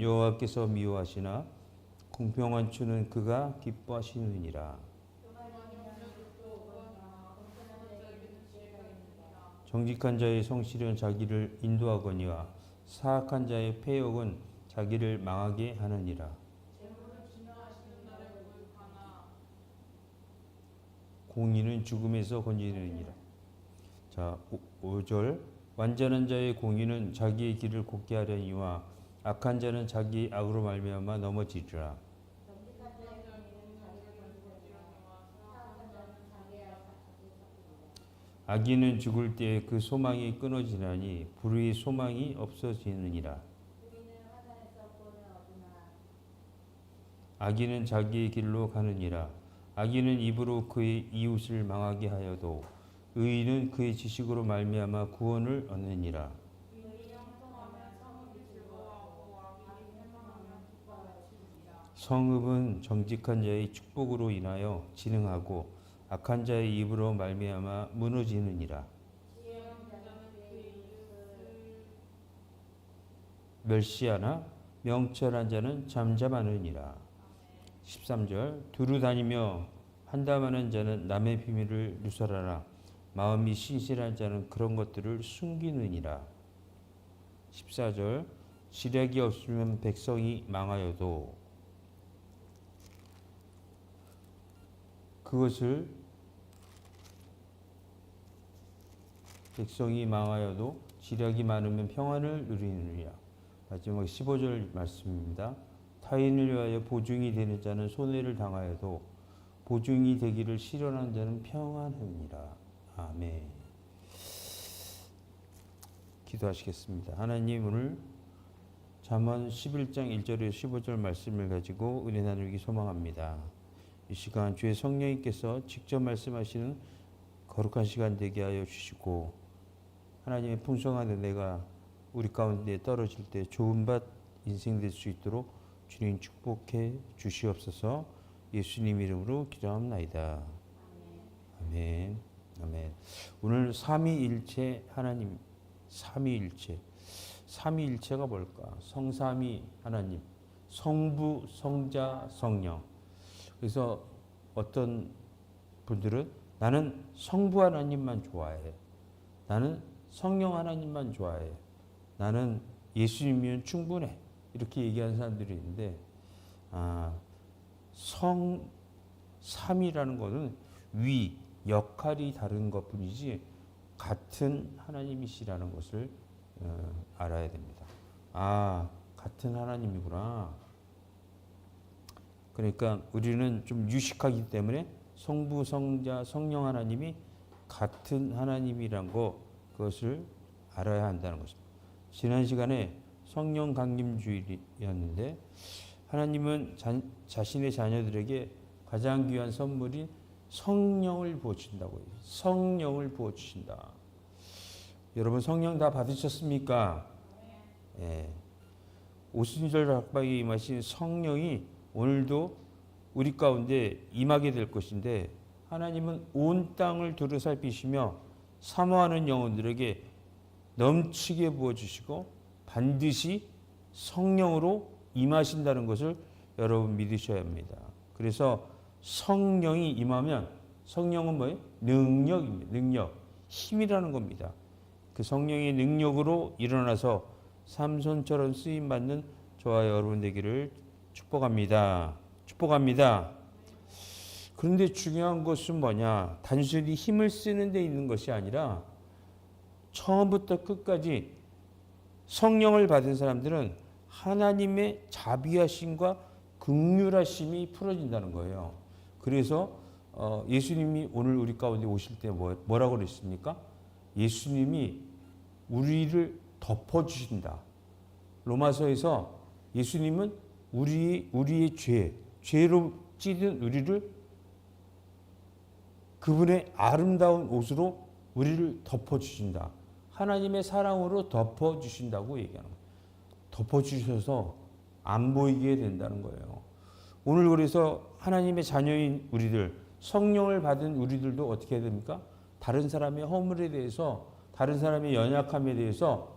여호와께서 미워하시나 공평한 주는 그가 기뻐하시느니라. 정직한 자의 성실은 자기를 인도하거니와 사악한 자의 패역은 자기를 망하게 하느니라. 공의는 죽음에서 건지느니라. 자, 5절 완전한 자의 공의는 자기의 길을 곱게 하려니와 악한 자는 자기 악으로 말미암아 넘어지리라. 악인은 죽을 때에 그 소망이 끊어지나니 불의의 소망이 없어지느니라. 악인은 자기의 길로 가느니라. 악인은 입으로 그의 이웃을 망하게 하여도 의인은 그의 지식으로 말미암아 구원을 얻느니라. 성읍은 정직한 자의 축복으로 인하여 진흥하고 악한 자의 입으로 말미암아 무너지느니라. 멸시하나 명철한 자는 잠잠하느니라. 13절 두루 다니며 한담하는 자는 남의 비밀을 누설하라. 마음이 신실한 자는 그런 것들을 숨기느니라. 14절 시력이 없으면 백성이 망하여도 그것을 백성이 망하여도 지략이 많으면 평안을 누리느니라. 마지막 15절 말씀입니다. 타인을 위하여 보증이 되는 자는 손해를 당하여도 보증이 되기를 실현한 자는 평안하니라. 아멘. 기도하시겠습니다. 하나님 오늘 잠언 11장 1절에 15절 말씀을 가지고 은혜 나누기 소망합니다. 이 시간 주의 성령님께서 직접 말씀하시는 거룩한 시간 되게 하여 주시고 하나님의 풍성한 은혜가 우리 가운데 떨어질 때 좋은 밭 인생 될 수 있도록 주님 축복해 주시옵소서 예수님 이름으로 기도합나이다. 아멘. 아멘. 오늘 삼위일체 하나님 삼위일체 삼위일체가 뭘까? 성삼위 하나님 성부 성자 성령 그래서 어떤 분들은 나는 성부 하나님만 좋아해. 나는 성령 하나님만 좋아해. 나는 예수님이면 충분해. 이렇게 얘기하는 사람들이 있는데, 아, 성, 삼이라는 것은 위, 역할이 다른 것 뿐이지, 같은 하나님이시라는 것을 어, 알아야 됩니다. 아, 같은 하나님이구나. 그러니까 우리는 좀 유식하기 때문에 성부, 성자, 성령 하나님이 같은 하나님이란 거 그것을 알아야 한다는 것입니다. 지난 시간에 성령 강림 주일이었는데 하나님은 자, 자신의 자녀들에게 가장 귀한 선물인 성령을 부어 주신다고 해요. 성령을 부어 주신다. 여러분 성령 다 받으셨습니까? 예. 오순절 학방에 임하신 성령이 오늘도 우리 가운데 임하게 될 것인데 하나님은 온 땅을 두루 살피시며 사모하는 영혼들에게 넘치게 부어 주시고 반드시 성령으로 임하신다는 것을 여러분 믿으셔야 합니다. 그래서 성령이 임하면 성령은 뭐예요? 능력입니다. 능력. 힘이라는 겁니다. 그 성령의 능력으로 일어나서 삼손처럼 쓰임 받는 저와 여러분 되기를 축복합니다. 축복합니다. 그런데 중요한 것은 뭐냐? 단순히 힘을 쓰는 데 있는 것이 아니라 처음부터 끝까지 성령을 받은 사람들은 하나님의 자비하심과 극률하심이 풀어진다는 거예요. 그래서 어, 예수님이 오늘 우리 가운데 오실 때 뭐, 뭐라고 그랬습니까? 예수님이 우리를 덮어주신다. 로마서에서 예수님은 우리, 우리의 죄, 죄로 찌든 우리를 그분의 아름다운 옷으로 우리를 덮어 주신다. 하나님의 사랑으로 덮어 주신다고 얘기하는 거예요. 덮어 주셔서 안 보이게 된다는 거예요. 오늘 그래서 하나님의 자녀인 우리들, 성령을 받은 우리들도 어떻게 해야 됩니까? 다른 사람의 허물에 대해서, 다른 사람의 연약함에 대해서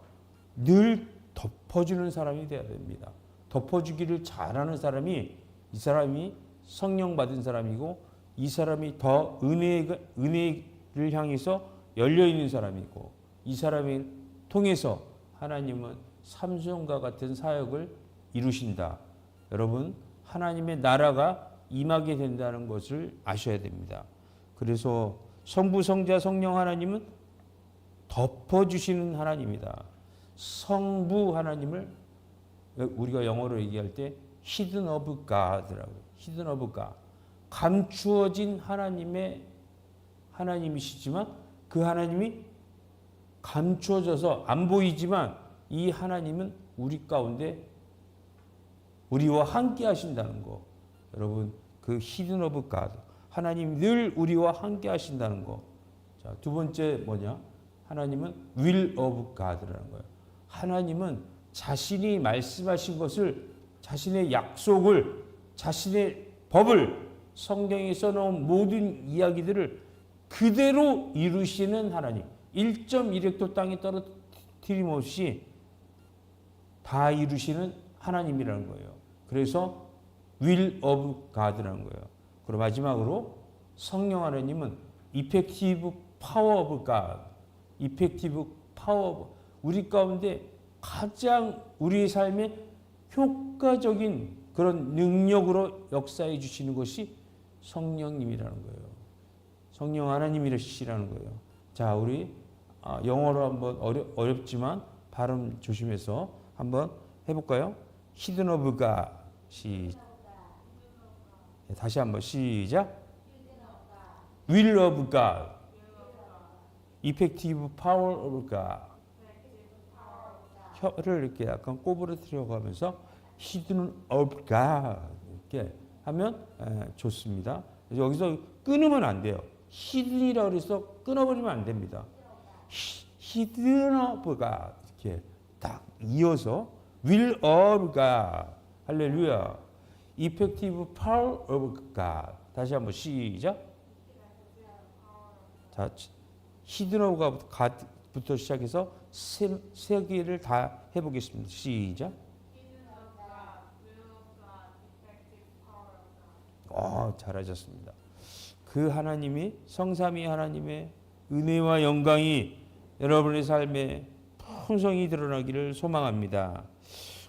늘 덮어주는 사람이 되어야 됩니다. 덮어주기를 잘하는 사람이 이 사람이 성령 받은 사람이고 이 사람이 더 은혜 은혜 를 향해서 열려 있는 사람이고 이 사람을 통해서 하나님은 삼손과 같은 사역을 이루신다. 여러분 하나님의 나라가 임하게 된다는 것을 아셔야 됩니다. 그래서 성부 성자 성령 하나님은 덮어 주시는 하나님이다. 성부 하나님을 우리가 영어로 얘기할 때 hidden of God라고 hidden of God 감추어진 하나님의 하나님이시지만 그 하나님이 감추어져서 안 보이지만 이 하나님은 우리 가운데 우리와 함께 하신다는 거 여러분 그 hidden of God 하나님 늘 우리와 함께 하신다는 거. 자, 두 번째 뭐냐? 하나님은 will of God라는 거예요. 하나님은 자신이 말씀하신 것을 자신의 약속을 자신의 법을 성경에 써놓은 모든 이야기들을 그대로 이루시는 하나님. 1.1획도 땅에 떨어뜨림 없이 다 이루시는 하나님이라는 거예요. 그래서 will of God라는 거예요. 그리고 마지막으로 성령 하나님은 effective power of God, effective power 우리 가운데 가장 우리의 삶에 효과적인 그런 능력으로 역사해 주시는 것이 성령님이라는 거예요. 성령 하나님이시라는 거예요. 자, 우리 아, 영어로 한번 어려, 어렵지만 발음 조심해서 한번 해볼까요? 히든 오브 가 다시 한번 시작. Will of God, effective. 혀를 이렇게 약간 꼬부러 들어가면서 hidden of God 이렇게 하면 에, 좋습니다. 여기서 끊으면 안 돼요. hidden이라고 해서 끊어버리면 안 됩니다. of God 이렇게 딱 이어서 will God 할렐루야. effective power of God 다시 한번 시작. 자, of God부터 시작해서 세, 세 개를 다 해보겠습니다. 시작. 어, 잘하셨습니다. 그 하나님이 성삼위 하나님의 은혜와 영광이 여러분의 삶에 풍성히 드러나기를 소망합니다.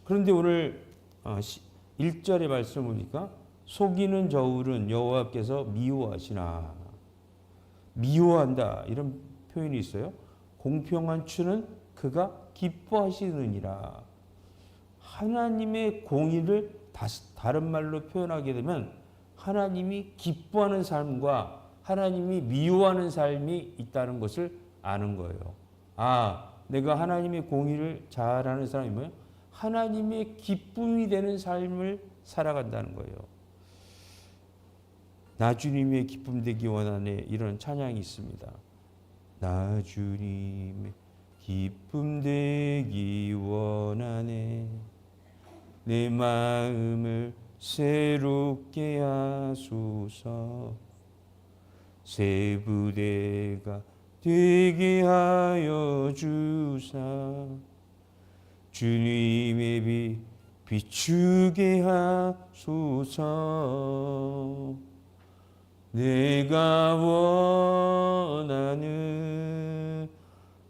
그런데 오늘 1절의 말씀을 보니까 속이는 저울은 여호와께서 미워하시나 미워한다 이런 표현이 있어요. 공평한 추는 그가 기뻐하시느니라. 하나님의 공의를 다시 다른 말로 표현하게 되면 하나님이 기뻐하는 삶과 하나님이 미워하는 삶이 있다는 것을 아는 거예요. 아, 내가 하나님의 공의를 잘하는 사람이 뭐예요? 하나님의 기쁨이 되는 삶을 살아간다는 거예요. 나 주님의 기쁨 되기 원하네 이런 찬양이 있습니다. 나 주님의 기쁨 되기 원하네. 내 마음을 새롭게 하소서. 새 부대가 되게 하여 주사. 주님의 빛 비추게 하소서. 내가 원하는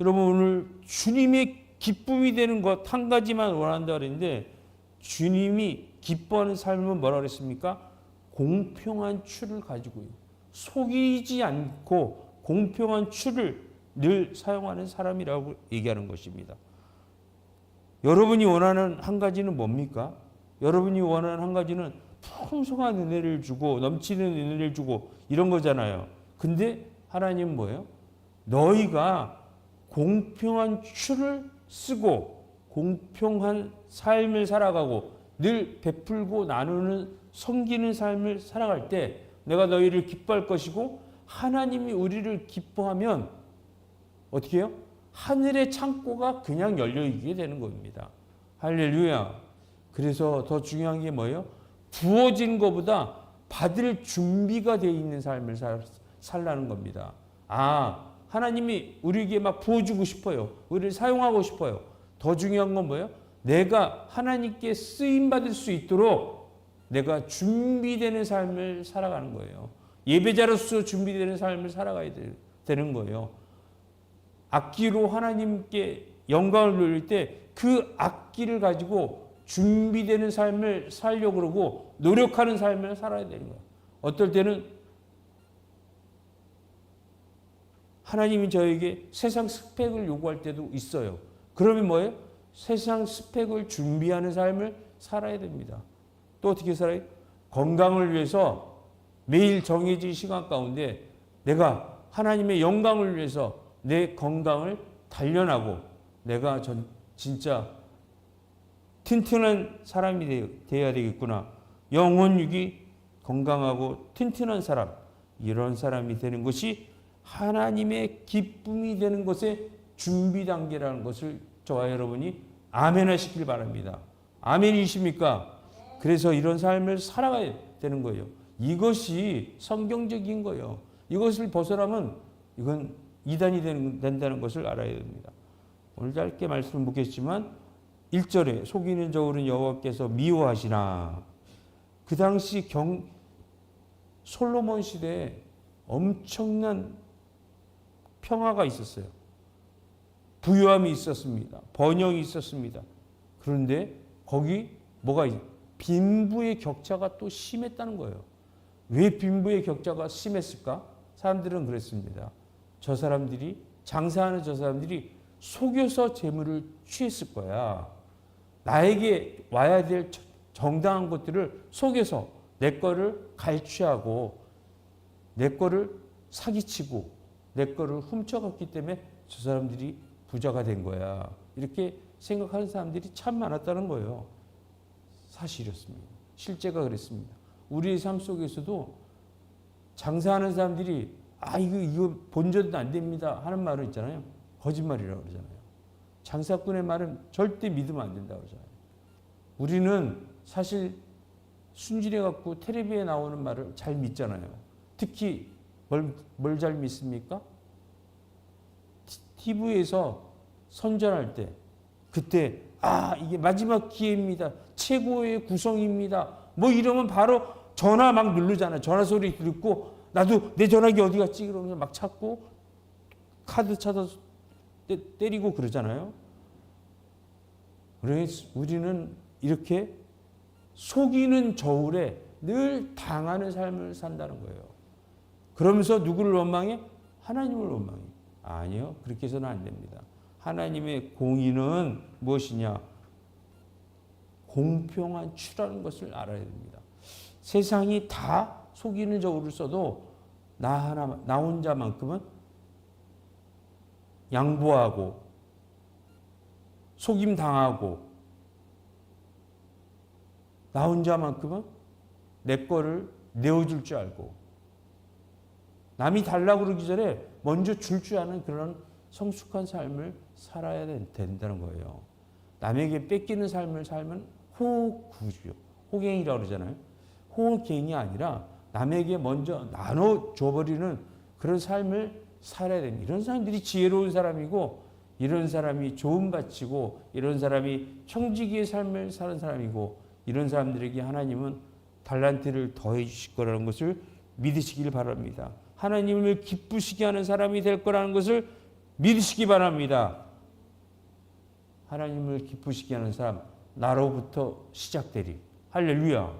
여러분 오늘 주님의 기쁨이 되는 것 한 가지만 원한다 그랬는데 주님이 기뻐하는 삶은 뭐라 그랬습니까? 공평한 추를 가지고요. 속이지 않고 공평한 추를 늘 사용하는 사람이라고 얘기하는 것입니다. 여러분이 원하는 한 가지는 뭡니까? 여러분이 원하는 한 가지는 풍성한 은혜를 주고 넘치는 은혜를 주고 이런 거잖아요. 근데 하나님은 뭐예요? 너희가 공평한 추를 쓰고 공평한 삶을 살아가고 늘 베풀고 나누는 섬기는 삶을 살아갈 때 내가 너희를 기뻐할 것이고 하나님이 우리를 기뻐하면 어떻게 해요? 하늘의 창고가 그냥 열려 있게 되는 겁니다. 할렐루야. 그래서 더 중요한 게 뭐예요? 부어진 것보다 받을 준비가 되어 있는 삶을 살, 살라는 겁니다. 아, 하나님이 우리에게 막 부어주고 싶어요. 우리를 사용하고 싶어요. 더 중요한 건 뭐예요? 내가 하나님께 쓰임 받을 수 있도록 내가 준비되는 삶을 살아가는 거예요. 예배자로서 준비되는 삶을 살아가야 되- 되는 거예요. 악기로 하나님께 영광을 돌릴 때 그 악기를 가지고 준비되는 삶을 살려고 그러고 노력하는 삶을 살아야 되는 거예요. 어떨 때는 하나님이 저에게 세상 스펙을 요구할 때도 있어요. 그러면 뭐예요? 세상 스펙을 준비하는 삶을 살아야 됩니다. 또 어떻게 살아요? 건강을 위해서 매일 정해진 시간 가운데 내가 하나님의 영광을 위해서 내 건강을 단련하고 내가 전 진짜 튼튼한 사람이 되- 되어야 되겠구나. 영혼육이 건강하고 튼튼한 사람, 이런 사람이 되는 것이 하나님의 기쁨이 되는 것의 준비 단계라는 것을 저와 여러분이 아멘 하시길 바랍니다. 아멘이십니까? 그래서 이런 삶을 살아가야 되는 거예요. 이것이 성경적인 거예요. 이것을 벗어나면 이건 이단이 된다는 것을 알아야 됩니다. 오늘 짧게 말씀을 묻겠지만 1절에 속이는 저울은 여호와께서 미워하시나 그 당시 경 솔로몬 시대에 엄청난 평화가 있었어요. 부유함이 있었습니다. 번영이 있었습니다. 그런데 거기 뭐가 있- 빈부의 격차가 또 심했다는 거예요. 왜 빈부의 격차가 심했을까? 사람들은 그랬습니다. 저 사람들이 장사하는 저 사람들이 속여서 재물을 취했을 거야. 나에게 와야 될 정당한 것들을 속여서 내 거를 갈취하고 내 거를 사기치고 내 거를 훔쳐갔기 때문에 저 사람들이 부자가 된 거야. 이렇게 생각하는 사람들이 참 많았다는 거예요. 사실이었습니다. 실제가 그랬습니다. 우리의 삶 속에서도 장사하는 사람들이 아 이거 이거 본전도 안 됩니다 하는 말은 있잖아요. 거짓말이라고 그러잖아요. 장사꾼의 말은 절대 믿으면 안 된다고 그러잖아요. 우리는 사실 순진해 갖고 텔레비에 나오는 말을 잘 믿잖아요. 특히 뭘 잘 믿습니까? TV에서 선전할 때 그때 아 이게 마지막 기회입니다. 최고의 구성입니다. 뭐 이러면 바로 전화 막 누르잖아요. 전화 소리 듣고 나도 내 전화기 어디 갔지 그러면서 막 찾고 카드 찾아서 때, 때리고 그러잖아요. 그래서 우리는 이렇게 속이는 저울에 늘 당하는 삶을 산다는 거예요. 그러면서 누구를 원망해? 하나님을 원망해. 아니요. 그렇게 해서는 안 됩니다. 하나님의 공의는 무엇이냐? 공평한 추라는 것을 알아야 됩니다. 세상이 다 속이는 저울을 써도 나 하나, 나 혼자만큼은 양보하고 속임 당하고 나 혼자만큼은 내 거를 내어줄 줄 알고 남이 달라고 그러기 전에 먼저 줄 줄 아는 그런 성숙한 삶을 살아야 된다는 거예요. 남에게 뺏기는 삶을 살면 호구죠. 호갱이라고 그러잖아요. 호갱이 아니라 남에게 먼저 나눠 줘버리는 그런 삶을 살아야 됩니다. 이런 사람들이 지혜로운 사람이고 이런 사람이 좋은 가치고 이런 사람이 청지기의 삶을 사는 사람이고 이런 사람들에게 하나님은 달란트를 더해 주실 거라는 것을 믿으시길 바랍니다. 하나님을 기쁘시게 하는 사람이 될 거라는 것을 믿으시기 바랍니다. 하나님을 기쁘시게 하는 사람 나로부터 시작되리. 할렐루야.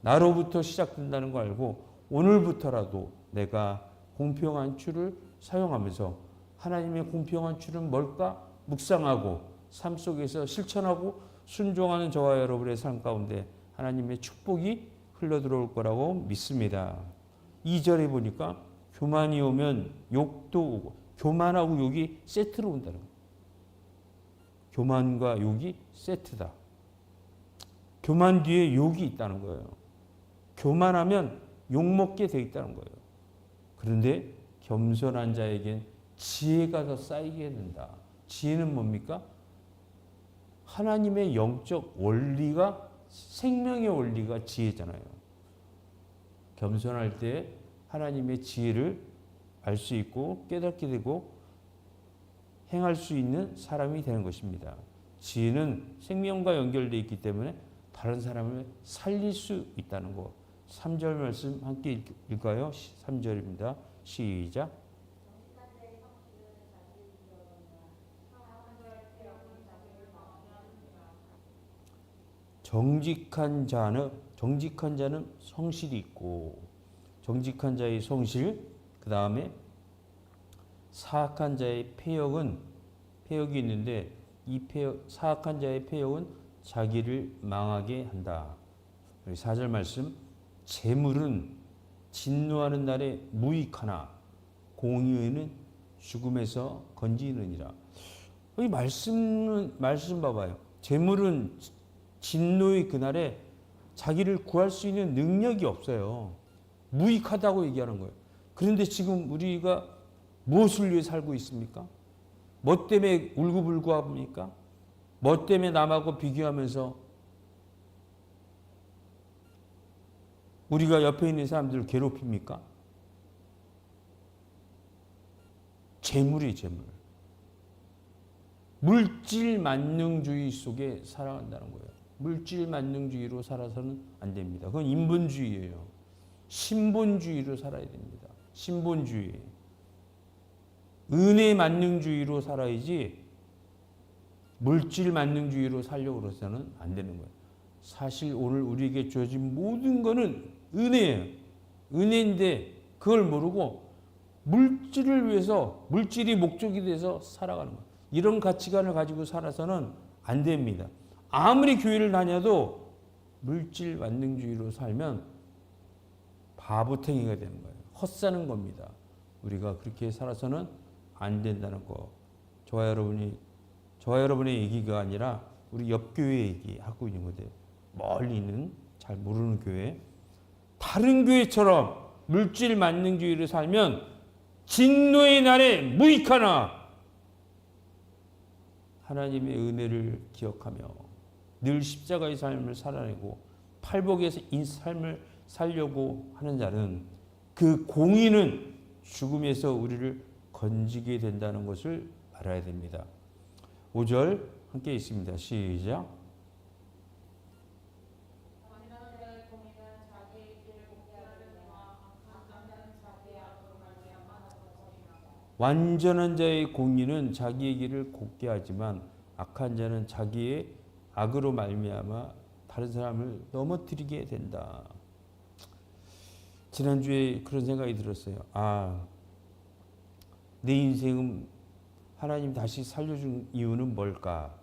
나로부터 시작된다는 거 알고 오늘부터라도 내가 공평한 추를 사용하면서 하나님의 공평한 추는 뭘까 묵상하고 삶 속에서 실천하고 순종하는 저와 여러분의 삶 가운데 하나님의 축복이 흘러 들어올 거라고 믿습니다. 2절에 보니까 교만이 오면 욕도 오고 교만하고 욕이 세트로 온다는 거예요. 교만과 욕이 세트다. 교만 뒤에 욕이 있다는 거예요. 교만하면 욕먹게 돼 있다는 거예요. 그런데 겸손한 자에겐 지혜가 더 쌓이게 된다. 지혜는 뭡니까? 하나님의 영적 원리가 생명의 원리가 지혜잖아요. 겸손할 때 하나님의 지혜를 알 수 있고 깨닫게 되고 행할 수 있는 사람이 되는 것입니다. 지혜는 생명과 연결되어 있기 때문에 다른 사람을 살릴 수 있다는 거. 3절 말씀 함께 읽을까요? 3절입니다. 시작. 정직한 자는 정직한 자는 성실이 있고 정직한 자의 성실 그 다음에 사악한 자의 폐역은 폐역이 있는데 이 폐역 사악한 자의 폐역은 자기를 망하게 한다. 여기 4절 말씀 재물은 진노하는 날에 무익하나 공의는 죽음에서 건지느니라. 이 말씀은 말씀 봐봐요. 재물은 진노의 그날에 자기를 구할 수 있는 능력이 없어요. 무익하다고 얘기하는 거예요. 그런데 지금 우리가 무엇을 위해 살고 있습니까? 뭐 때문에 울고불고합니까? 뭐 때문에 남하고 비교하면서 우리가 옆에 있는 사람들을 괴롭힙니까? 재물이 재물. 물질 만능주의 속에 살아간다는 거예요. 물질 만능주의로 살아서는 안 됩니다. 그건 인본주의예요. 신본주의로 살아야 됩니다. 신본주의. 은혜 만능주의로 살아야지 물질 만능주의로 살려고 그러서는 안 되는 거예요. 사실 오늘 우리에게 주어진 모든 거는 은혜예요. 은혜인데 그걸 모르고 물질을 위해서 물질이 목적이 돼서 살아가는 거예요. 이런 가치관을 가지고 살아서는 안 됩니다. 아무리 교회를 다녀도 물질 만능주의로 살면 바보탱이가 되는 거예요. 헛사는 겁니다. 우리가 그렇게 살아서는 안 된다는 거. 저와 여러분이 저와 여러분의 얘기가 아니라 우리 옆 교회 얘기하고 있는 건데 멀리 있는 잘 모르는 교회 다른 교회처럼 물질 만능주의를 살면 진노의 날에 무익하나 하나님의 은혜를 기억하며 늘 십자가의 삶을 살아내고 팔복에서 인 삶을 살려고 하는 자는 그 공의는 죽음에서 우리를 건지게 된다는 것을 알아야 됩니다. 5절 함께 있습니다. 시작. 완전한 자의 공의는 자기의 길을 곱게 하지만 악한 자는 자기의 악으로 말미암아 다른 사람을 넘어뜨리게 된다. 지난주에 그런 생각이 들었어요. 아, 내 인생은 하나님 다시 살려준 이유는 뭘까?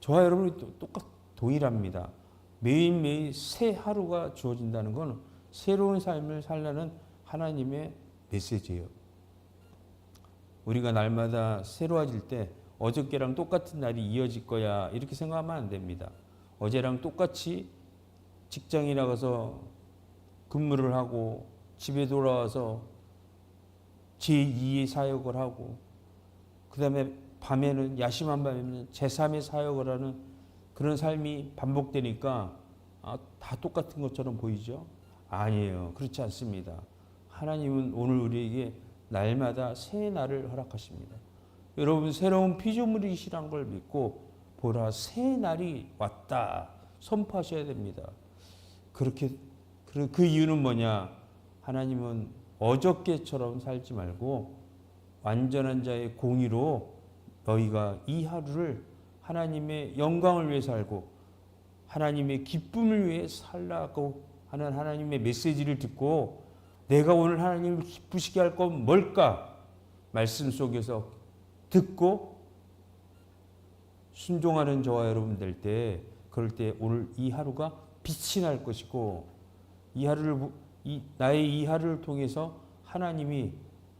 저와 여러분이 똑같 동일합니다. 매일매일 새 하루가 주어진다는 건 새로운 삶을 살라는 하나님의 메시지예요. 우리가 날마다 새로워질 때 어저께랑 똑같은 날이 이어질 거야 이렇게 생각하면 안 됩니다. 어제랑 똑같이 직장에 나가서 근무를 하고 집에 돌아와서 제2의 사역을 하고 그 다음에 밤에는 야심한 밤에는 제3의 사역을 하는 그런 삶이 반복되니까 아, 다 똑같은 것처럼 보이죠? 아니에요. 그렇지 않습니다. 하나님은 오늘 우리에게 날마다 새 날을 허락하십니다. 여러분 새로운 피조물이시란 걸 믿고 보라 새 날이 왔다 선포하셔야 됩니다. 그렇게 그, 그 이유는 뭐냐? 하나님은 어저께처럼 살지 말고 완전한 자의 공의로 너희가 이 하루를 하나님의 영광을 위해 살고 하나님의 기쁨을 위해 살라고 하는 하나님의 메시지를 듣고 내가 오늘 하나님을 기쁘시게 할 건 뭘까? 말씀 속에서 듣고 순종하는 저와 여러분 될 때 그럴 때 오늘 이 하루가 빛이 날 것이고 이 하루를 이, 나의 이 하루를 통해서 하나님이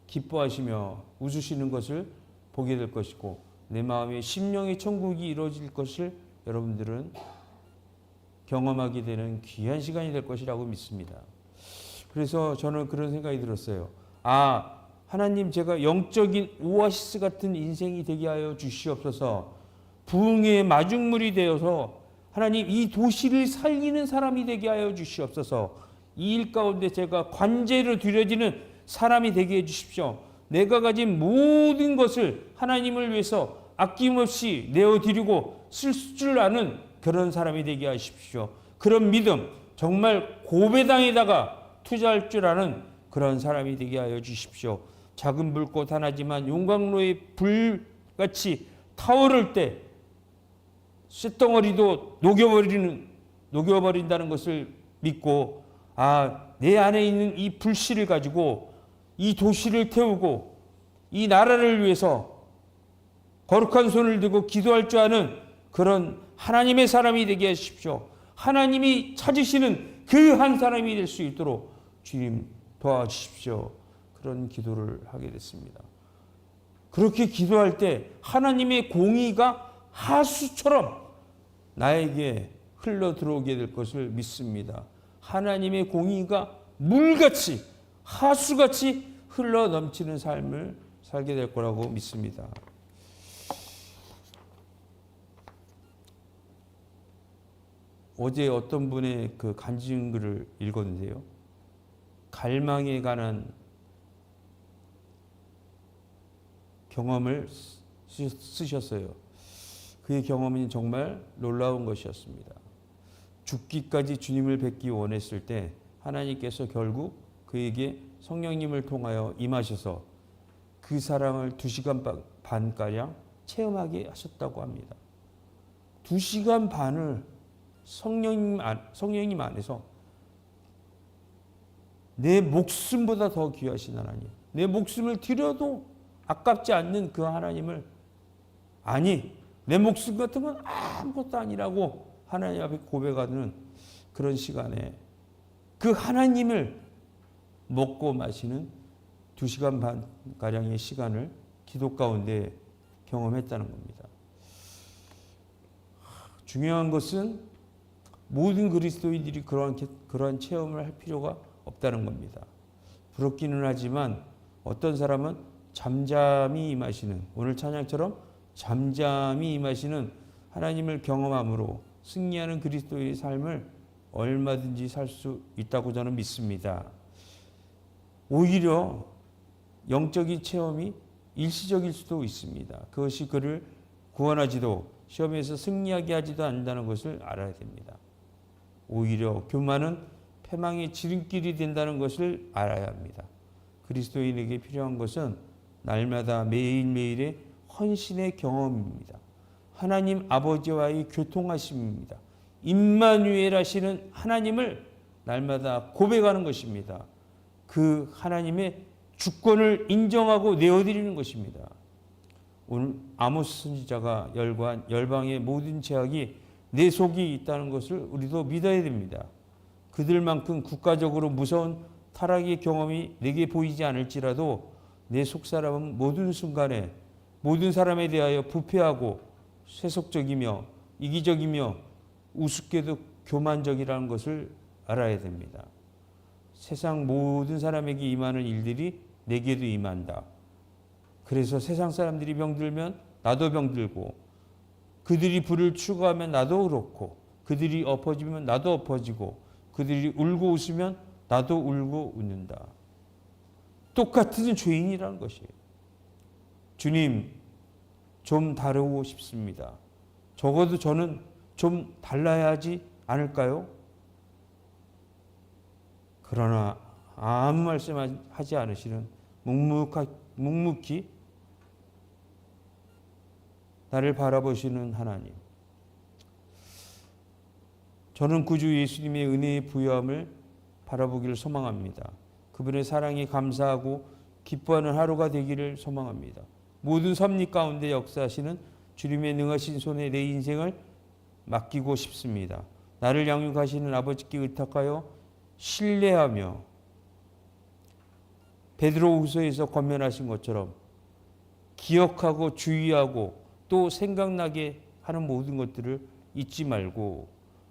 기뻐하시며 웃으시는 것을 보게 될 것이고 내 마음의 심령의 천국이 이루어질 것을 여러분들은 경험하게 되는 귀한 시간이 될 것이라고 믿습니다. 그래서 저는 그런 생각이 들었어요. 아, 하나님 제가 영적인 오아시스 같은 인생이 되게 하여 주시옵소서. 부흥의 마중물이 되어서 하나님 이 도시를 살리는 사람이 되게 하여 주시옵소서. 이 일 가운데 제가 관제로 드려지는 사람이 되게 해 주십시오. 내가 가진 모든 것을 하나님을 위해서 아낌없이 내어드리고 쓸 줄 아는 그런 사람이 되게 하십시오. 그런 믿음, 정말 고배당에다가 투자할 줄 아는 그런 사람이 되게 하여 주십시오. 작은 불꽃 하나지만 용광로의 불같이 타오를 때 쇳덩어리도 녹여버리는 녹여버린다는 것을 믿고 아 내 안에 있는 이 불씨를 가지고 이 도시를 태우고 이 나라를 위해서 거룩한 손을 들고 기도할 줄 아는 그런 하나님의 사람이 되게 하십시오. 하나님이 찾으시는 그 한 사람이 될 수 있도록 주님 도와주십시오. 그런 기도를 하게 됐습니다. 그렇게 기도할 때 하나님의 공의가 하수처럼 나에게 흘러 들어오게 될 것을 믿습니다. 하나님의 공의가 물같이 하수같이 흘러 넘치는 삶을 살게 될 거라고 믿습니다. 어제 어떤 분의 그 간증 글을 읽었는데요. 갈망에 관한 경험을 쓰- 쓰셨어요. 그의 경험이 정말 놀라운 것이었습니다. 죽기까지 주님을 뵙기 원했을 때 하나님께서 결국 그에게 성령님을 통하여 임하셔서 그 사랑을 두 시간 반가량 체험하게 하셨다고 합니다. 두 시간 반을 성령님, 안, 성령님 안에서 내 목숨보다 더 귀하신 하나님, 내 목숨을 드려도 아깝지 않는 그 하나님을 아니 내 목숨 같은 건 아무것도 아니라고 하나님 앞에 고백하는 그런 시간에 그 하나님을 먹고 마시는 두 시간 반 가량의 시간을 기도 가운데 경험했다는 겁니다. 중요한 것은 모든 그리스도인들이 그러한 그러한 체험을 할 필요가 없다는 겁니다. 부럽기는 하지만 어떤 사람은 잠잠히 임하시는 오늘 찬양처럼 잠잠히 임하시는 하나님을 경험함으로 승리하는 그리스도의 삶을 얼마든지 살 수 있다고 저는 믿습니다. 오히려 영적인 체험이 일시적일 수도 있습니다. 그것이 그를 구원하지도 시험에서 승리하게 하지도 않는다는 것을 알아야 됩니다. 오히려 교만은 패망의 지름길이 된다는 것을 알아야 합니다. 그리스도인에게 필요한 것은 날마다 매일매일의 헌신의 경험입니다. 하나님 아버지와의 교통하심입니다. 임마누엘 하시는 하나님을 날마다 고백하는 것입니다. 그 하나님의 주권을 인정하고 내어드리는 것입니다. 오늘 아모스 선지자가 열관 열방의 모든 제약이 내 속이 있다는 것을 우리도 믿어야 됩니다. 그들만큼 국가적으로 무서운 타락의 경험이 내게 보이지 않을지라도 내 속 사람은 모든 순간에 모든 사람에 대하여 부패하고 세속적이며 이기적이며 우습게도 교만적이라는 것을 알아야 됩니다. 세상 모든 사람에게 임하는 일들이 내게도 임한다. 그래서 세상 사람들이 병들면 나도 병들고 그들이 불을 추구하면 나도 그렇고 그들이 엎어지면 나도 엎어지고 그들이 울고 웃으면 나도 울고 웃는다. 똑같은 죄인이라는 것이에요. 주님, 좀 다르고 싶습니다. 적어도 저는 좀 달라야 하지 않을까요? 그러나 아무 말씀하지 않으시는 묵묵하, 묵묵히 나를 바라보시는 하나님. 저는 구주 예수님의 은혜의 부여함을 바라보기를 소망합니다. 그분의 사랑이 감사하고 기뻐하는 하루가 되기를 소망합니다. 모든 섭리 가운데 역사하시는 주님의 능하신 손에 내 인생을 맡기고 싶습니다. 나를 양육하시는 아버지께 의탁하여 신뢰하며 베드로 후서에서 권면하신 것처럼 기억하고 주의하고 또 생각나게 하는 모든 것들을 잊지 말고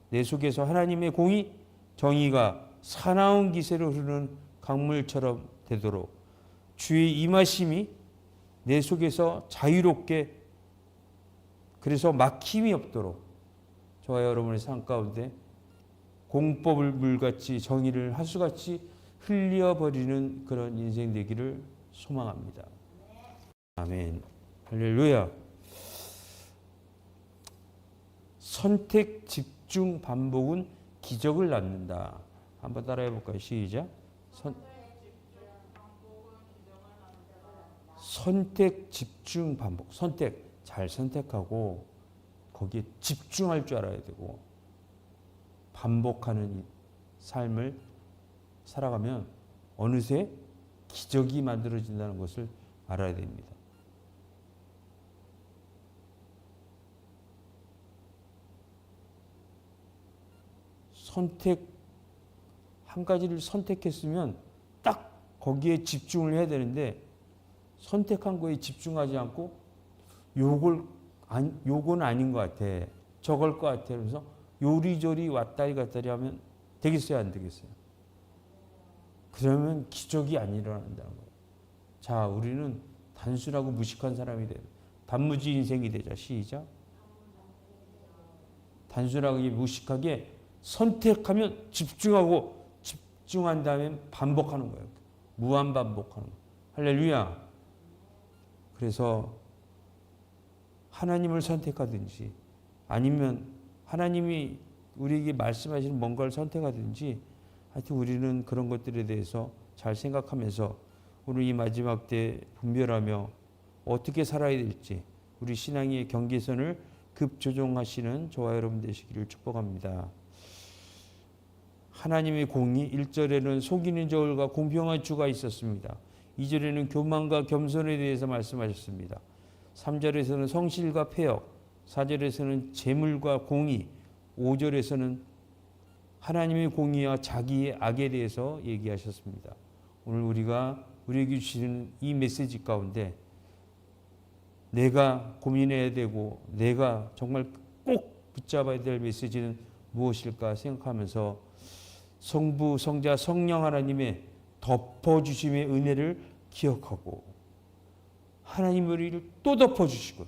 내 속에서 하나님의 공의, 정의가 사나운 기세로 흐르는 강물처럼 되도록 주의 임하심이 내 속에서 자유롭게 그래서 막힘이 없도록 저와 여러분의 삶 가운데 공법을 물같이 정의를 하수같이 흘려버리는 그런 인생 되기를 소망합니다. 아멘. 할렐루야. 선택, 집중, 반복은 기적을 낳는다. 한번 따라해 볼까요? 시작. 선, 선택, 집중, 반복. 선택 잘 선택하고 거기에 집중할 줄 알아야 되고 반복하는 삶을 살아가면 어느새 기적이 만들어진다는 것을 알아야 됩니다. 선택 한 가지를 선택했으면 딱 거기에 집중을 해야 되는데 선택한 거에 집중하지 않고 요걸 안, 요건 아닌 것 같아. 저걸 것 같아. 그래서 요리조리 왔다리 갔다리 하면 되겠어요, 안 되겠어요? 그러면 기적이 안 일어난다는 거예요. 자, 우리는 단순하고 무식한 사람이 돼요. 단무지 인생이 되자. 시작. 단순하게 무식하게 선택하면 집중하고 집중한 다음에 반복하는 거예요. 무한 반복하는 거예요. 할렐루야. 그래서 하나님을 선택하든지 아니면 하나님이 우리에게 말씀하시는 뭔가를 선택하든지 하여튼 우리는 그런 것들에 대해서 잘 생각하면서 오늘 이 마지막 때 분별하며 어떻게 살아야 될지 우리 신앙의 경계선을 급조정하시는 저와 여러분 되시기를 축복합니다. 하나님의 공의 1절에는 속이는 저울과 공평한 주가 있었습니다. 2절에는 교만과 겸손에 대해서 말씀하셨습니다. 3절에서는 성실과 폐역, 4절에서는 재물과 공의, 5절에서는 하나님의 공의와 자기의 악에 대해서 얘기하셨습니다. 오늘 우리가 우리에게 주시는 이 메시지 가운데 내가 고민해야 되고 내가 정말 꼭 붙잡아야 될 메시지는 무엇일까 생각하면서 성부, 성자, 성령 하나님의 덮어주심의 은혜를 기억하고 하나님 우리를 또 덮어주시고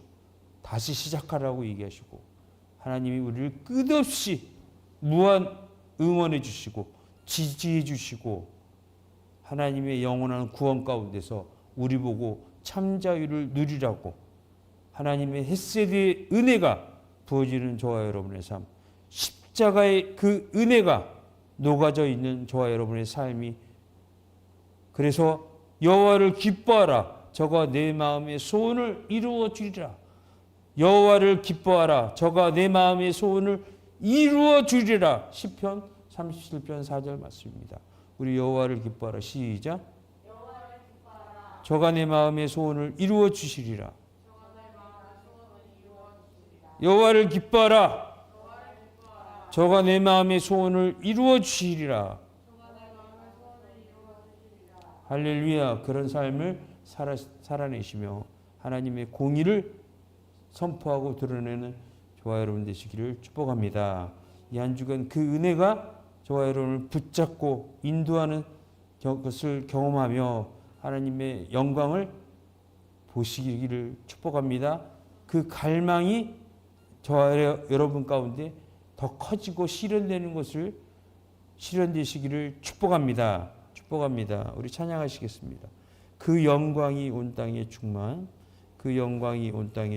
다시 시작하라고 얘기하시고 하나님이 우리를 끝없이 무한 응원해 주시고 지지해 주시고 하나님의 영원한 구원 가운데서 우리 보고 참 자유를 누리라고 하나님의 햇세드의 은혜가 부어지는 저와 여러분의 삶 십자가의 그 은혜가 녹아져 있는 저와 여러분의 삶이 그래서 여호와를 기뻐하라. 저가 내 마음의 소원을 이루어 주리라. 여호와를 기뻐하라. 저가 내 마음의 소원을 이루어 주리라. 시편 37편 4절 말씀입니다. 우리 여호와를 기뻐하라. 시작. 저가 내 마음의 소원을 이루어 주시리라. 여호와를 기뻐하라. 저가 내 마음의 소원을 이루어 주시리라 할렐루야 그런 삶을 살아, 살아내시며 하나님의 공의를 선포하고 드러내는 저와 여러분 되시기를 축복합니다. 이 한 주간 그 은혜가 저와 여러분을 붙잡고 인도하는 것을 경험하며 하나님의 영광을 보시기를 축복합니다. 그 갈망이 저와 여러분 가운데 더 커지고 실현되는 것을 실현되시기를 축복합니다. 축복합니다. 우리 찬양하시겠습니다. 그 영광이 온 땅에 충만, 그 영광이 온 땅에